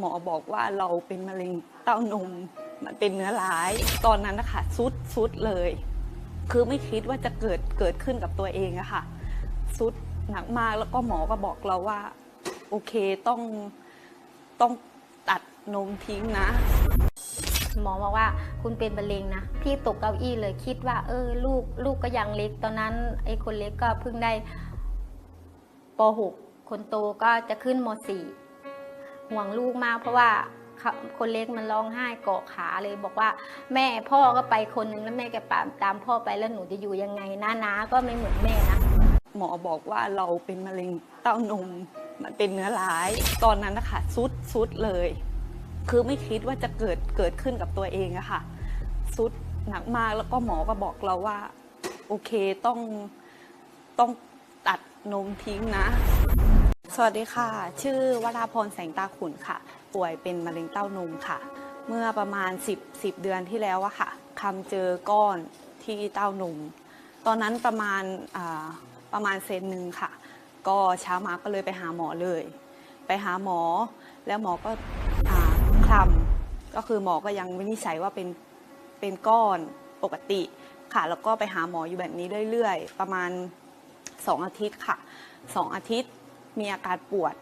หมอบอกว่าเราเป็นมะเร็งเต้านม มันเป็นเนื้อร้าย ตอนนั้นนะคะซุดซุดเลย คือไม่คิดว่าจะเกิดเกิดขึ้นกับตัวเองอะค่ะซุดหนักมากแล้วก็หมอก็บอกเราว่า โอเคต้องต้องตัดนมทิ้งนะ หมอบอกว่าคุณเป็นมะเร็งนะพี่ตกเก้าอี้เลยคิดว่า เออ ลูกลูกก็ยังเล็ก ตอนนั้นไอ้คนเล็กก็เพิ่งได้ป .6 คนโตก็จะขึ้นม .4 ห่วงลูกมาก เพราะว่าเขาคนเล็กมันร้องไห้เกาะขาเลยบอกว่า แม่พ่อก็ไปคนนึงแล้วแม่แกตามตามพ่อไปแล้วหนูจะอยู่ยังไงนะนาก็ไม่เหมือนแม่นะหมอบอกว่าเราเป็นมะเร็งเต้านมมันเป็นเนื้อร้าย ตอนนั้นนะคะซุดซุดเลย คือไม่คิดว่าจะเกิดเกิดขึ้นกับตัวเองอะค่ะซุดหนักมากแล้วก็หมอก็บอกเราว่า โอเคต้องต้องตัดนมทิ้งนะส วัสดีค่ะ ชื่อวราพรแสงตาขุนค่ะ ป่วยเป็นมะเร็งเต้านมค่ะ เมื่อประมาณ 10 10 เดือนที่แล้วอะค่ะคำเจอก้อนที่เต้านม ตอนนั้นประมาณประมาณเซนหนึ่งค่ะ ก็เช้ามาก็เลยไปหาหมอเลย ไปหาหมอแล้วหมอก็อ่าคลำก็คือหมอก็ยังวินิจฉัยว่าเป็นเป็นก้อนปกติค่ะ แล้วก็ไปหาหมออยู่แบบนี้เรื่อย ๆ ประมาณ 2 อาทิตย์ค่ะ 2 อาทิตย์ มีอาการปวด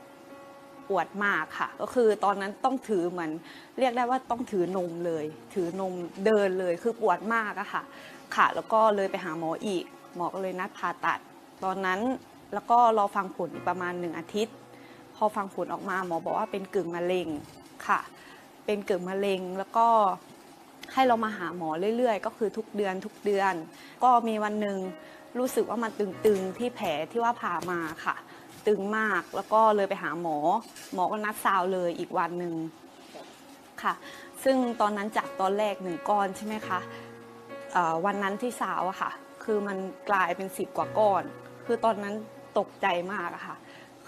ปวดมากค่ะ ก็คือตอนนั้นต้องถือเหมือนเรียกได้ว่าต้องถือนมเลย ถือนมเดินเลยคือปวดมากอะค่ะ ค่ะ แล้วก็เลยไปหาหมออีก หมอก็เลยนัดผ่าตัด ตอนนั้นแล้วก็รอฟังผลอีกประมาณหนึ่งอาทิตย์ พอฟังผลออกมาหมอบอกว่าเป็นกึ่งมะเร็งค่ะ เป็นกึ่งมะเร็งแล้วก็ให้เรามาหาหมอเรื่อยๆ ก็คือทุกเดือนทุกเดือน ก็มีวันหนึ่งรู้สึกว่ามันตึงๆที่แผลที่ว่าผ่ามาค่ะ ตึงมาก แล้วก็เลยไปหาหมอ หมอก็นัดซาวเลยอีกวันหนึ่งค่ะ ซึ่งตอนนั้นจากตอนแรกหนึ่งก้อนใช่ไหมคะวันนั้นที่สาวอะค่ะ คือมันกลายเป็นสิบกว่าก้อน คือตอนนั้นตกใจมากอะค่ะ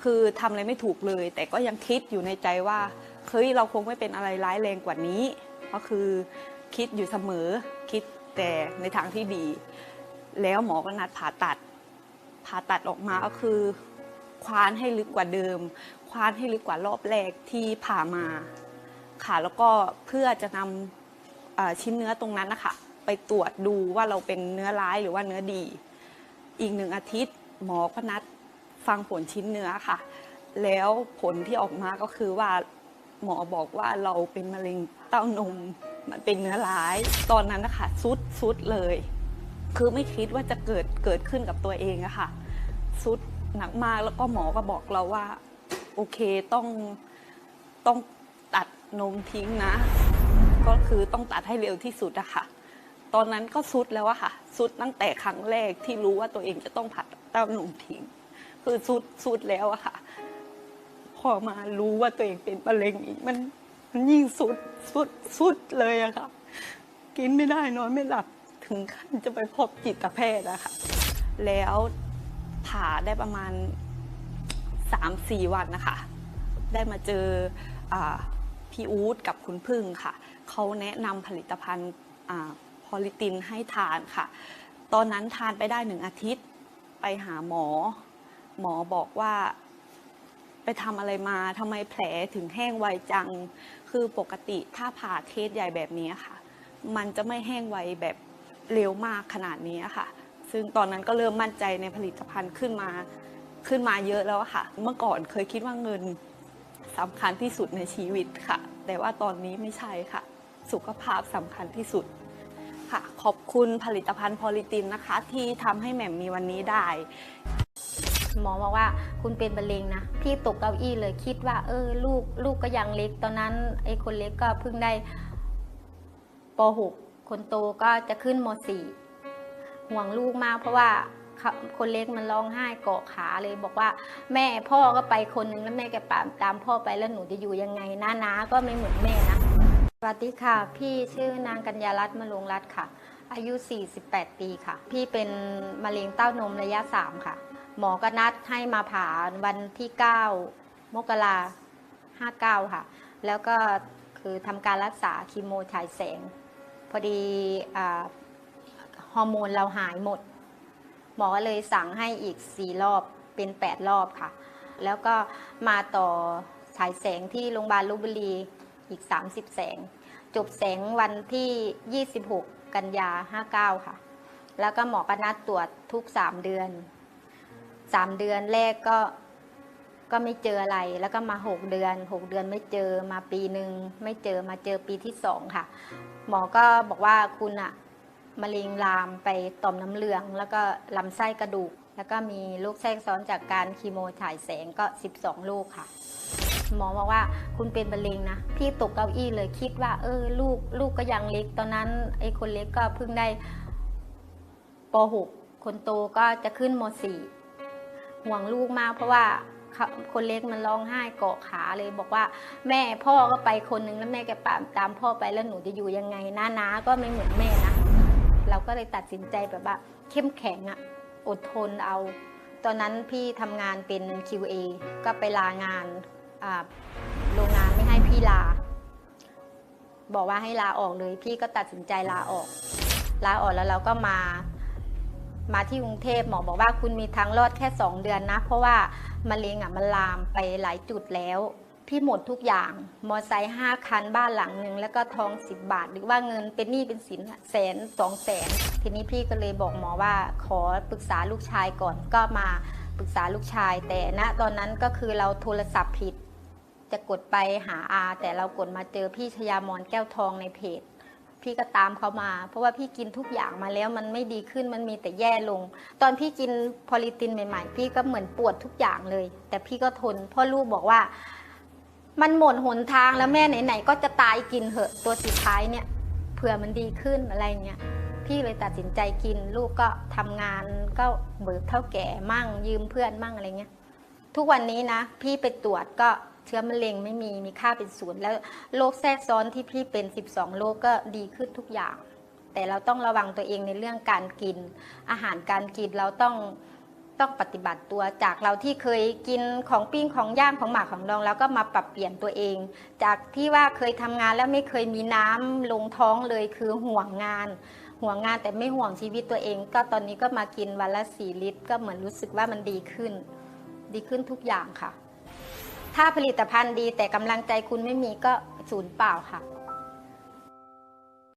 คือทำอะไรไม่ถูกเลย แต่ก็ยังคิดอยู่ในใจว่าเฮ้ยเราคงไม่เป็นอะไรร้ายแรงกว่านี้ ก็คือคิดอยู่เสมอคิดแต่ในทางที่ดี แล้วหมอก็นัดผ่าตัด ผ่าตัดออกมาก็คือ คว้านให้ลึกกว่าเดิม คว้านให้ลึกกว่ารอบแรกที่ผ่ามาค่ะ แล้วก็เพื่อจะนำชิ้นเนื้อตรงนั้นนะคะไปตรวจดูว่าเราเป็นเนื้อร้ายหรือว่าเนื้อดี อีกหนึ่งอาทิตย์หมอก็นัดฟังผลชิ้นเนื้อค่ะ แล้วผลที่ออกมาก็คือว่าหมอบอกว่าเราเป็นมะเร็งเต้านมมันเป็นเนื้อร้าย ตอนนั้นนะคะซุดซุดเลย คือไม่คิดว่าจะเกิดเกิดขึ้นกับตัวเองอะค่ะซุด หนักมากแล้วก็หมอก็บอกเราว่า โอเคต้องต้องตัดนมทิ้งนะ ก็คือต้องตัดให้เร็วที่สุดอะค่ะ ตอนนั้นก็ซุดแล้วอะค่ะซุดตั้งแต่ครั้งแรกที่รู้ว่าตัวเองจะต้องผัดเต้านมทิ้ง คือซุดซุดแล้วอะค่ะ พอมารู้ว่าตัวเองเป็นมะเร็งอีกมันมันยิ่งสุดสุดสุดเลยอะค่ะ กินไม่ได้นอนไม่หลับถึงขั้นจะไปพบจิตแพทย์อะค่ะ แล้ว ผ่าได้ประมาณสามสี่วันนะคะ ได้มาเจออพี่อู๊ดกับคุณพึ่งค่ะ เขาแนะนำผลิตภัณฑ์พอลิตินให้ทานค่ะ ตอนนั้นทานไปได้หนึ่งอาทิตย์ ไปหาหมอ หมอบอกว่าไปทำอะไรมาทำไมแผลถึงแห้งไวจัง คือปกติถ้าผ่าเคสใหญ่แบบนี้ค่ะ มันจะไม่แห้งไวแบบเร็วมากขนาดนี้ค่ะ ซึ่งตอนนั้นก็เริ่มมั่นใจในผลิตภัณฑ์ขึ้นมาขึ้นมาเยอะแล้วค่ะ เมื่อก่อนเคยคิดว่าเงินสำคัญที่สุดในชีวิตค่ะ แต่ว่าตอนนี้ไม่ใช่ค่ะ สุขภาพสำคัญที่สุดค่ะ ขอบคุณผลิตภัณฑ์พอลิตินนะคะ ที่ทำให้แหม่มมีวันนี้ได้ หมอบอกว่าคุณเป็นมะเร็งนะพี่ตกเก้าอี้เลยคิดว่า เออ ลูกลูกก็ยังเล็ก ตอนนั้นไอ้คนเล็กก็เพิ่งได้ป .6 คนโตก็จะขึ้นม .4 ห่วงลูกมาก เพราะว่าเขาคนเล็กมันร้องไห้เกาะขาเลยบอกว่า แม่พ่อก็ไปคนนึงแล้วแม่แกตามตามพ่อไปแล้วหนูจะอยู่ยังไงนะนาก็ไม่เหมือนแม่นะสวัสดีค่ะ พี่ชื่อนางกัญญารัตน์มะลงรัตน์ค่ะ อายุ 48 ปีค่ะ พี่เป็นมะเร็งเต้านมระยะ 3 ค่ะ หมอก็นัดให้มาผ่าวันที่ 9 มกราห้าเก้าค่ะ แล้วก็คือทำการรักษาคีโมฉายแสง พอดีอา ฮอร์โมนเราหายหมด หมอเลยสั่งให้อีก 4 รอบเป็น 8 รอบค่ะ แล้วก็มาต่อฉายแสงที่โรงพยาบาลลพบุรีอีก 30 แสง จบแสงวันที่ 26 กันยา 59 ค่ะ แล้วก็หมอก็นัดตรวจทุก 3 เดือน 3 เดือนแรกก็ก็ไม่เจออะไร แล้วก็มา 6 เดือน 6 เดือนไม่เจอมาปีหนึ่งไม่เจอมาเจอปีที่2ค่ะ หมอก็บอกว่าคุณอะ มะเร็งลามไปต่อมน้ำเหลือง แล้วก็ลำไส้กระดูก แล้วก็มีโรคแทรกซ้อนจากการคีโมฉายแสงก็ 12ลูกค่ะ หมอบอกว่าคุณเป็นมะเร็งนะ พี่ตกเก้าอี้เลยคิดว่าเออลูกลูกก็ยังเล็ก ตอนนั้นไอ้คนเล็กก็เพิ่งได้ป .6 คนโตก็จะขึ้นม .4 ห่วงลูกมากเพราะว่าคนเล็กมันร้องไห้เกาะขาเลยบอกว่า แม่พ่อก็ไปคนนึงแล้วแม่แกตามตามพ่อไปแล้วหนูจะอยู่ยังไงน้านาก็ไม่เหมือนแม่ เราก็เลยตัดสินใจแบบว่าเข้มแข็งอะอดทนเอา ตอนนั้นพี่ทำงานเป็น QA ก็ไปลางานโรงงานไม่ให้พี่ลา บอกว่าให้ลาออกเลย พี่ก็ตัดสินใจลาออก ลาออกแล้วเราก็มา มาที่กรุงเทพหมอบอกว่าคุณมีทางรอดแค่ 2 เดือนนะ เพราะว่ามะเร็งอะมันลามไปหลายจุดแล้ว พี่หมดทุกอย่าง มอไซค์ห้าคันบ้านหลังหนึ่งแล้วก็ทอง10บบาท หรือว่าเงินเป็นหนี้เป็นสินแสนสองแสนทีนี้พี่ก็เลยบอกหมอว่าขอปรึกษาลูกชายก่อนก็มาปรึกษาลูกชาย แต่ณตอนนั้นก็คือเราโทรศัพท์ผิด จะกดไปหาอา แต่เรากดมาเจอพี่ชยามอนแก้วทองในเพจพี่ก็ตามเขามา เพราะว่าพี่กินทุกอย่างมาแล้วมันไม่ดีขึ้นมันมีแต่แย่ลง ตอนพี่กินพอลิตินใหม่ ๆ พี่ก็เหมือนปวดทุกอย่างเลย แต่พี่ก็ทนพ่อลูกบอกว่า มันหมดหนทางแล้วแม่ไหนๆก็จะตายกินเหอะตัวสุดท้ายเนี่ยเผื่อมันดีขึ้นอะไรเงี้ยพี่เลยตัดสินใจกินลูกก็ทำงานก็เบิกเท่าแก่มั่งยืมเพื่อนมั่งอะไรเงี้ยทุกวันนี้นะ พี่ไปตรวจก็เชื้อมะเร็งไม่มีมีค่าเป็นศูนย์แล้วโรคแทรกซ้อนที่พี่เป็น 12โรคก็ดีขึ้นทุกอย่าง แต่เราต้องระวังตัวเองในเรื่องการกิน อาหารการกินเราต้อง ต้องปฏิบัติตัวจากเราที่เคยกินของปิ้งของย่างของหมักของดอง แล้วก็มาปรับเปลี่ยนตัวเอง จากที่ว่าเคยทำงานแล้วไม่เคยมีน้ำลงท้องเลยคือห่วงงาน ห่วงงานแต่ไม่ห่วงชีวิตตัวเอง ก็ตอนนี้ก็มากินวันละสี่ลิตร ก็เหมือนรู้สึกว่ามันดีขึ้น ดีขึ้นทุกอย่างค่ะ ถ้าผลิตภัณฑ์ดีแต่กำลังใจคุณไม่มีก็ศูนย์เปล่าค่ะ